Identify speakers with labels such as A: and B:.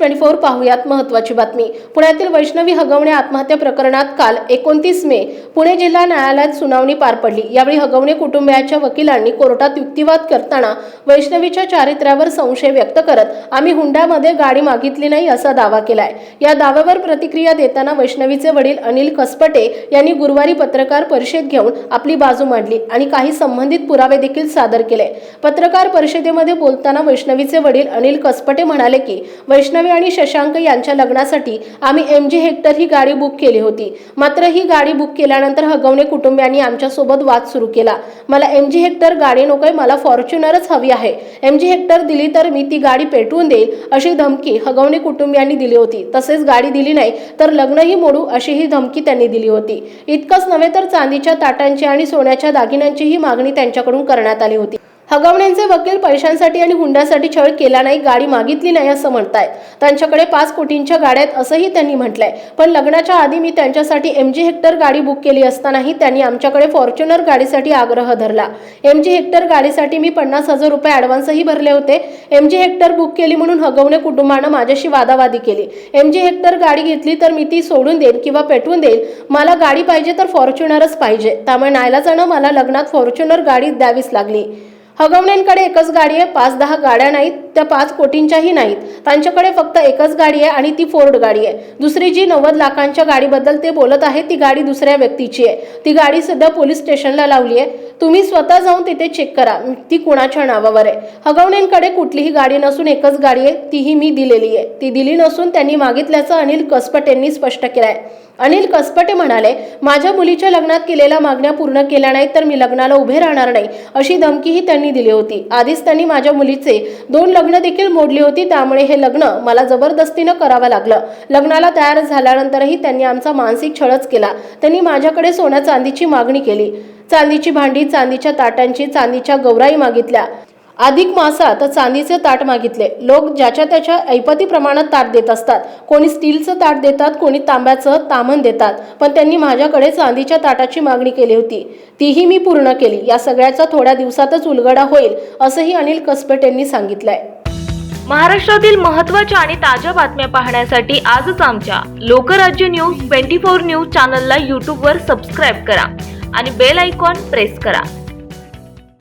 A: Twenty four पाहूयात महत्वाची बातमी. पुण्यातील वैष्णवी हगवणे आत्महत्या प्रकरणात काल एकोणतीस मे पुणे जिल्हा न्यायालयात सुनावणी पार पडली. यावेळी हगवणे कुटुंबियाच्या वकिलांनी कोर्टात युक्तिवाद करताना वैष्णवीच्या चारित्र्यावर संशय व्यक्त करत आम्ही हुंड्यामध्ये गाडी मागितली नाही असा दावा केलाय. या दाव्यावर प्रतिक्रिया देताना वैष्णवीचे वडील अनिल कसपटे यांनी गुरुवारी पत्रकार परिषद घेऊन आपली बाजू मांडली आणि काही संबंधित पुरावे देखील सादर केले. पत्रकार परिषदेमध्ये बोलताना वैष्णवीचे वडील अनिल कसपटे म्हणाले की वैष्णवी आणि शशांक यांच्या लग्नासाठी आम्ही एम जी हेक्टर ही गाडी बुक केली होती. मात्र ही गाडी बुक केल्यानंतर हगवणे कुटुंबियांनी आमच्यासोबत वाद सुरू केला. मला एम जी हेक्टर गाडी नकोय मला फॉर्च्युनरच हवी आहे. एम जी हेक्टर दिली तर मी ती गाडी पेटवून देईल अशी धमकी हगवणे कुटुंबियांनी दिली होती. तसेच गाडी दिली नाही तर लग्नही मोडू अशीही धमकी त्यांनी दिली होती. इतकंच नव्हे तर चांदीच्या ताटांची आणि सोन्याच्या दागिन्यांचीही मागणी त्यांच्याकडून करण्यात आली होती. हगवण्यांचे वकील पैशांसाठी आणि हुंड्यासाठी छळ केला नाही गाडी मागितली नाही असं म्हणतायत. त्यांच्याकडे पाच कोटींच्या गाड्या आहेत असंही त्यांनी म्हटलंय. पण लग्नाच्या आधी मी त्यांच्यासाठी एम जी हेक्टर गाडी बुक केली असतानाही त्यांनी आमच्याकडे फॉर्च्युनर गाडीसाठी आग्रह धरला. एम जी हेक्टर गाडीसाठी मी पन्नास हजार रुपये ॲडव्हान्सही भरले होते. एम जी हेक्टर बुक केली म्हणून हगवणे कुटुंबानं माझ्याशी वादावादी केली. एम जी हेक्टर गाडी घेतली तर मी ती सोडून देईन किंवा पेटवून देईल मला गाडी पाहिजे तर फॉर्च्युनरच पाहिजे. त्यामुळे नायलाजानं मला लग्नात फॉर्च्युनर गाडी द्यावीच लागली. हगवण्यांकडे एकच गाडी आहे पाच दहा गाड्या नाहीत त्या पाच कोटींच्याही नाहीत. त्यांच्याकडे फक्त एकच गाडी आहे आणि ती फोर्ड गाडी आहे. दुसरी जी नव्वद लाखांच्या गाडीबद्दल ते बोलत आहेत ती गाडी दुसऱ्या व्यक्तीची आहे. ती गाडी सध्या पोलीस स्टेशनला लावली आहे. तुम्ही स्वतः जाऊन तिथे चेक करा. ती कुणाच्या नावावर आहे. हगवण्यांकडे कुठलीही गाडी नसून एकच गाडी आहे तीही मी दिलेली आहे. ती दिली नसून त्यांनी मागितल्याचं अनिल कसपट यांनी स्पष्ट केलं आहे अनिल कसपटे म्हणाले माझ्या मुलीच्या लग्नात केलेल्या मागण्या पूर्ण केल्या नाहीत तर मी लग्नाला उभे राहणार नाही अशी धमकीही त्यांनी दिली होती. आधीच त्यांनी माझ्या मुलीचे दोन लग्न देखील मोडली होती त्यामुळे हे लग्न मला जबरदस्तीनं करावं लागलं. लग्नाला तयार झाल्यानंतरही त्यांनी आमचा मानसिक छळच केला. त्यांनी माझ्याकडे सोन्या चांदीची मागणी केली. चांदीची भांडी चांदीच्या ताटांची चांदीच्या गौराई मागितल्या. अधिक मासात चांदीचे ताट मागितले. लोक ज्याच्या त्याच्या ऐपती प्रमाणात ताट देत असतात. कोणी स्टीलचं ताट देतात कोणी तांब्याचं तामण देतात. पण त्यांनी माझ्याकडे चांदीच्या ताटाची मागणी केली होती. तीही मी पूर्ण केली. या सगळ्याचा थोड्या दिवसातच उलगडा होईल असंही अनिल कसपट यांनी सांगितलंय.
B: महाराष्ट्रातील महत्त्वाच्या आणि ताज्या बातम्या पाहण्यासाठी आजच आमच्या Lokrajya news twenty four news चॅनलला यूट्यूबवर सबस्क्राईब करा आणि बेल आयकॉन प्रेस करा.